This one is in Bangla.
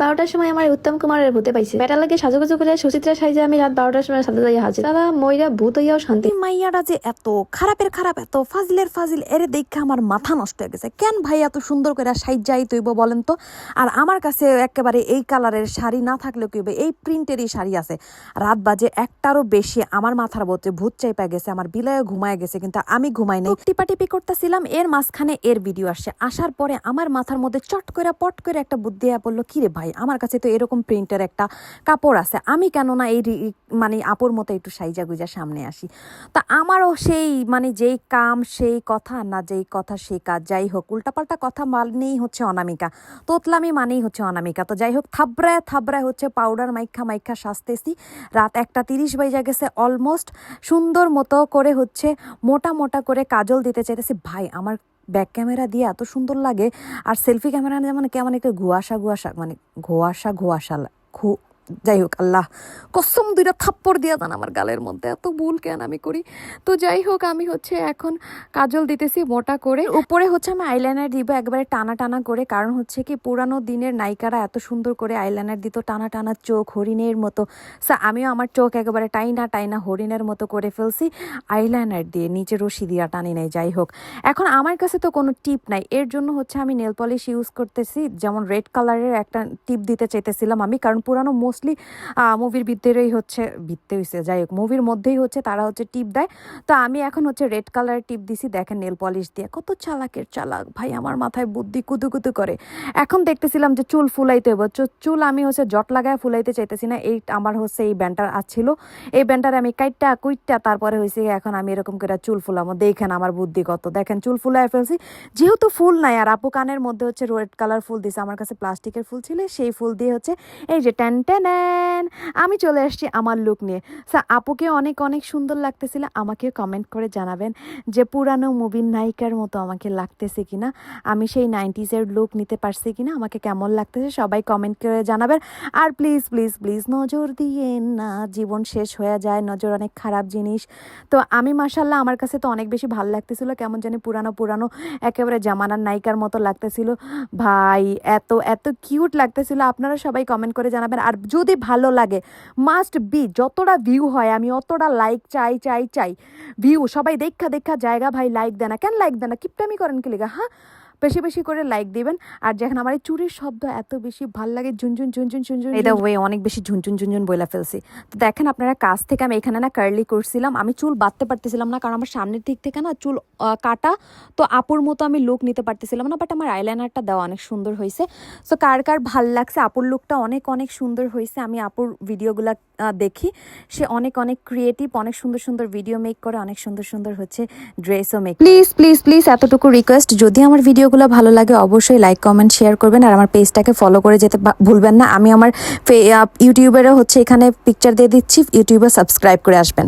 বারোটার সময় আমার উত্তম কুমারের ভূতে পাইছে। বেটা লাগে সাজুগুজু করে সুচিত্রা সাইজে আমি রাত বারোটার সময় সাজা যাই হাজির। তারা ময়রা ভূত হইয়াও শান্তি। মাইয়াটা যে এত খারাপের খারাপ, এত ফাজিলের ফাজিল, এরে দেখে আমার মাথা নষ্ট হয়ে গেছে। কেন ভাই এত সুন্দর করে সাইজ যাই তৈব বলেন তো? আর আমার কাছে একেবারে এই কালারের শাড়ি না থাকলেও কি হবে? এই প্রিন্টেরই শাড়ি আছে। রাত বাজে একটারও বেশি আমার মাথার মধ্যে ভূত চাইপা গেছে, আমার বিলায় ঘুমায় গেছে, কিন্তু আমি ঘুমাই নাই। টিপাটিপি করতেছিলাম, এর মাঝখানে এর ভিডিও আসছে। আসার পরে আমার মাথার মধ্যে চট করে পট করে একটা বুদ্ধি বলল কিরে ভাই আমার কাছে তো এরকম প্রিন্টের একটা কাপড় আছে। আমি কেন না এই মানে আপুর মতো একটু সাইজা গুজা সামনে আসি। তা আমারও সেই মানে যেই কাম, সেই কথা না যেই কথা, সেই কাজ, যাই হোক, উল্টাপাল্টা কথা মানেই হচ্ছে অনামিকা। তোতলামি মানেই হচ্ছে অনামিকা। তো যাই হোক, থাবড়ায় থাবড়ায় হচ্ছে পাউডার মাইখা মাইখা সাজতেছি। রাত একটা তিরিশ বাইজা গেছে অলমোস্ট সুন্দর মতো করে হচ্ছে মোটা মোটা করে কাজল দিতে চাইতেছি। ভাই, আমার ব্যাক ক্যামেরা দিয়ে এত সুন্দর লাগে। আর সেলফি ক্যামেরা যেমন কেমন একটা ঘুয়াশা ঘুয়াশা মানে ঘোয়াশা ঘোয়াশা ঘু যাই হোক আল্লাহ কসম দুইটা থাপ্পড় দিয়া দেন আমার গালের মধ্যে। এত ভুল কেন আমি করি? তো যাই হোক আমি হচ্ছে এখন কাজল দিতেছি মোটা করে। উপরে হচ্ছে আমি আইলাইনার দিব, একবারে টানা টানা করে। কারণ হচ্ছে কি, পুরানো দিনের নায়িকারা এত সুন্দর করে আইলাইনার দিত, টানা টানা চোখ, হরিণের মতো। সা, আমিও আমার চোখ একেবারে টাইনা টাইনা হরিণের মতো করে ফেলছি আইলাইনার দিয়ে, নিচে রশি দিয়া টানি নাই যাই হোক এখন আমার কাছে তো কোনো টিপ নাই, এর জন্য হচ্ছে আমি নেল পলিশ ইউজ করতেছি, যেমন রেড কালারের একটা টিপ দিতে চাইতেছিলাম আমি, কারণ পুরানো মোস্টলি মুভির ভিতরেই হচ্ছে ভিত্তে হয়েছে যাই হোক মুভির মধ্যেই হচ্ছে তারা হচ্ছে টিপ দেয়। তো আমি এখন হচ্ছে রেড কালারের টিপ দিছি, দেখেন নেল পলিশ দিয়ে, কত চালাকের চালাক, ভাই, আমার মাথায় বুদ্ধি কুতু কুতু করে। এখন দেখতেছিলাম যে চুল ফুলাইতে হবে চুল আমি হচ্ছে জট লাগায় ফুলাইতে চাইতেছি না, এই আমার হচ্ছে এই ব্যান্ডার আছিল। এই ব্যান্ডার আমি কাইটটা, কুইটটা, তারপরে হয়েছে এখন আমি এরকম করে চুল ফুলামো, দেখেন আমার বুদ্ধি কত। দেখেন, চুল ফুলাই ফেলছি, যেহেতু ফুল নাই, আর আপু কানের মধ্যে হচ্ছে রেড কালার ফুল দিছে, আমার কাছে প্লাস্টিকের ফুল ছিল, সেই ফুল দিয়ে হচ্ছে এই যে ট্যান ট্যান আমি চলে আসছি আমার লুক নিয়ে। স্যার, আপুকে অনেক অনেক সুন্দর লাগতেছিল, আমাকে কমেন্ট করে জানাবেন যে পুরানো মুভির নায়িকার মতো আমাকে লাগতেছে কিনা, আমি সেই নাইনটিজের লুক নিতে পারছি কিনা, আমাকে কেমন লাগতেছে সবাই কমেন্ট করে জানাবেন। আর প্লিজ প্লিজ প্লিজ নজর দিয়ে না, জীবন শেষ হয়ে যায়, নজর অনেক খারাপ জিনিস। তো আমি মাসাল্লাহ আমার কাছে তো অনেক বেশি ভালো লাগতেছিল, কেমন জানি পুরানো পুরানো, একেবারে জামানার নায়িকার মতো লাগতেছিল। ভাই, এত এত কিউট লাগতেছিল, আপনারা সবাই কমেন্ট করে জানাবেন। আর যদি ভালো লাগে মাস্ট বি যতটা ভিউ হয়, আমি অতটা লাইক চাই চাই চাই। ভিউ সবাই দেখা দেখা, জায়গা ভাই লাইক দেনা কেন লাইক দেনা কিপটামি করেন কি লেগা? হ্যাঁ? বেশি বেশি করে লাইক দিবেন। আর যখন আমার এই চুরির শব্দ এত বেশি ভালো লাগে ঝুনঝুন ঝুনঝুন ঝুনঝুন এটা ওয়ে অনেক বেশি ঝুনঝুন ঝুনঝুন বইলা ফেলছি। তো দেখেন আপনারা কাছ থেকে আমি এখানে না কার্লি করছিলাম। আমি চুল বাঁধতে পারতেছিলাম না কারণ আমার সামনের দিক থেকে না চুল কাটা। তো আপুর মতো আমি লুক নিতে পারতেছিলাম না বাট আমার আইলাইনারটা দেওয়া অনেক সুন্দর হয়েছে সো কার কার ভালো লাগছে আপুর লুকটা অনেক অনেক সুন্দর হয়েছে আমি আপুর ভিডিওগুলো দেখি। সে অনেক অনেক ক্রিয়েটিভ অনেক সুন্দর সুন্দর ভিডিও মেক করে অনেক সুন্দর সুন্দর হচ্ছে ড্রেসও মেক প্লিজ প্লিজ প্লিজ এতটুকু রিকোয়েস্ট যদি আমার ভিডিওগুলো ভালো লাগে অবশ্যই লাইক, কমেন্ট, শেয়ার করবেন আর আমার পেজটাকে ফলো করে যেতে ভুলবেন না। আমি আমার ইউটিউবেরও হচ্ছে এখানে পিকচার দিয়ে দিচ্ছি, ইউটিউবে সাবস্ক্রাইব করে আসবেন।